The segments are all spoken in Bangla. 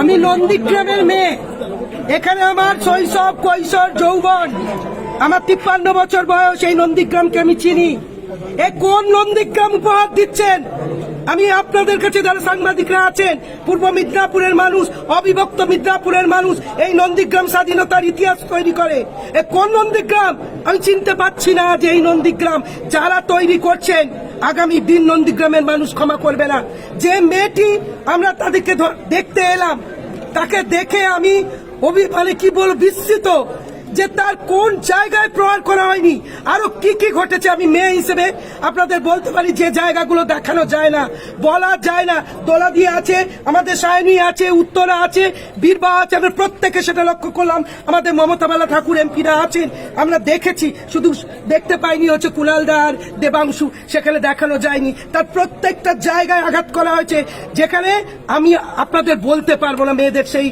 আমি নন্দীগ্রামের মেয়ে। এখানে আমার শৈশব কৈশোর যৌবন। আমার তিপ্পান্ন বছর বয়স, এই নন্দীগ্রামকে আমি চিনি। এ কোন নন্দীগ্রাম উপহার দিচ্ছেন? আমি আপনাদের কাছে যারা সাংবাদিকরা আছেন, পূর্ব মিদনাপুরের মানুষ, অবিভক্ত মিদনাপুরের মানুষ, এই নন্দীগ্রাম স্বাধীনতার ইতিহাস তৈরি করে। এ কোন নন্দীগ্রাম? আমি চিনতে পারছি না যে এই নন্দীগ্রাম যারা তৈরি করছেন আগামী দিন নন্দীগ্রামের মানুষ ক্ষমা করবে না। যে মেয়েটি আমরা তাদেরকে দেখতে এলাম, তাকে দেখে আমি অভি মানে কি বলব, বিস্মিত। যে তার কোন জায়গায় প্রহার করা হয়নি, আরও কি কি ঘটেছে আমি মেয়ে হিসেবে আপনাদের বলতে পারি, যে জায়গাগুলো দেখানো যায় না, বলা যায় না। দোলা দিয়ে আছে, আমাদের সায়নী আছে, উত্তরা আছে, বীরবা আছে, আমরা প্রত্যেকে সেটা লক্ষ্য করলাম। আমাদের মমতা বালা ঠাকুর, এমপিরা আছেন, আমরা দেখেছি, শুধু দেখতে পাইনি হচ্ছে কুণালদার দেবাংশু, সেখানে দেখানো যায়নি। তার প্রত্যেকটা জায়গায় আঘাত করা হয়েছে, যেখানে আমি আপনাদের বলতে পারব না মেয়েদের সেই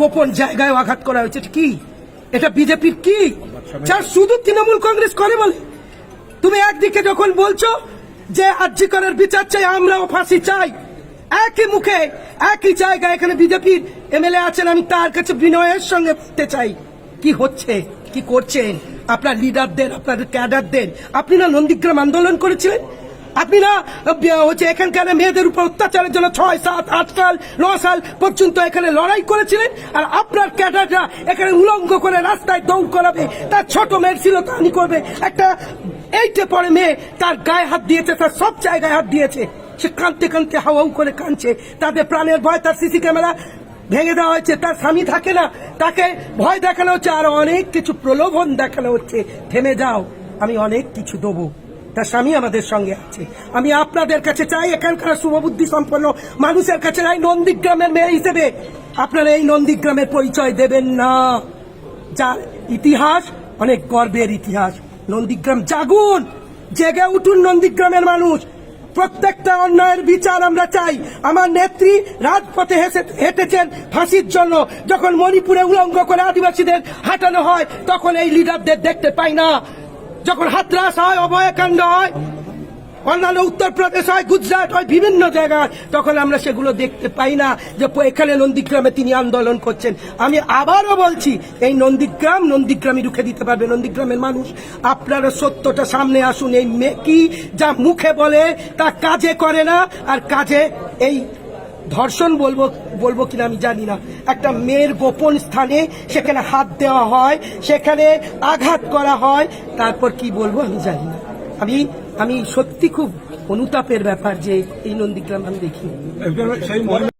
গোপন জায়গায় আঘাত করা হয়েছে। কি? এটা বিজেপির কি? যার শুধু তৃণমূল কংগ্রেস করে বলে। তুমি একদিকে যখন বলছো যে আর্যিকরের বিচার চাই, আমরাও ফাঁসি চাই, একই মুখে, একই জায়গায় এখানে বিজেপির এমএলএ আছেন, আমি তার কাছে বিনয়ের সঙ্গে বলতে চাই। কি হচ্ছে? কি করছেন? আপনার লিডারদের আপনার ক্যাডারদের আপনি না নন্দীগ্রাম আন্দোলন করেছিলেন? আপনি না হচ্ছে এখানকার মেয়েদের উপর অত্যাচারের জন্য ছয় সাত, আট সাল ন সাল পর্যন্ত এখানে লড়াই করেছিলেন, আর আপনার ক্যাডাররা এখানে উলঙ্গ করে রাস্তায় দৌড় করাবে, তার ছোট মেয়ের ছিল তানি করবে। একটা এইটে পরে মেয়ে তার গায়ে হাত দিয়েছে, তার সব জায়গায় হাত দিয়েছে। সে কাঁদতে কাঁদতে হাওয়াউ করে কাঁদছে। তাদের প্রাণের ভয়, তার সিসি ক্যামেরা ভেঙে দেওয়া হচ্ছে তার স্বামী থাকে না। তাকে ভয় দেখানো হচ্ছে, আর অনেক কিছু প্রলোভন দেখানো হচ্ছে। থেমে যাও, আমি অনেক কিছু দেবো। তার স্বামী আমাদের সঙ্গে আছে। আমি আপনাদের কাছে চাই, এখানকার শুভবুদ্ধি সম্পন্ন মানুষের কাছে চাই, নন্দীগ্রামের মেয়ে হিসেবে। আপনারা এই নন্দীগ্রামের পরিচয় দেবেন না। যার ইতিহাস অনেক গর্বের ইতিহাস। নন্দীগ্রাম জাগুন, জেগে উঠুন নন্দীগ্রামের মানুষ। প্রত্যেকটা অন্যায়ের বিচার আমরা চাই। আমার নেত্রী রাজপথে হেঁটেছেন ফাঁসির জন্য। যখন মণিপুরে উলঙ্গ করে আদিবাসীদের হাঁটানো হয়, তখন এই লিডারদের দেখতে পাই না। যখন হাতরাস হয়, অভয়কাণ্ড হয়, অন্যান্য উত্তরপ্রদেশ হয়, গুজরাট হয়, বিভিন্ন জায়গায়, তখন আমরা সেগুলো দেখতে পাই না যে এখানে নন্দীগ্রামে তিনি আন্দোলন করছেন। আমি আবারও বলছি, এই নন্দীগ্রাম, নন্দীগ্রামই রুখে দিতে পারবে নন্দীগ্রামের মানুষ। আপনারা সত্যটা সামনে আসুন, এই মেকি যা মুখে বলে, তা কাজে করে না, আর কাজে এই ধর্ষণ বলব বলব কিনা আমি জানি না। একটা মেয়ের গোপন স্থানে সেখানে হাত দেওয়া হয়, সেখানে আঘাত করা হয়, তারপর কি বলব আমি জানি না। আমি আমি সত্যি খুব অনুতাপের ব্যাপার যে এই নন্দীগ্রাম আমি দেখি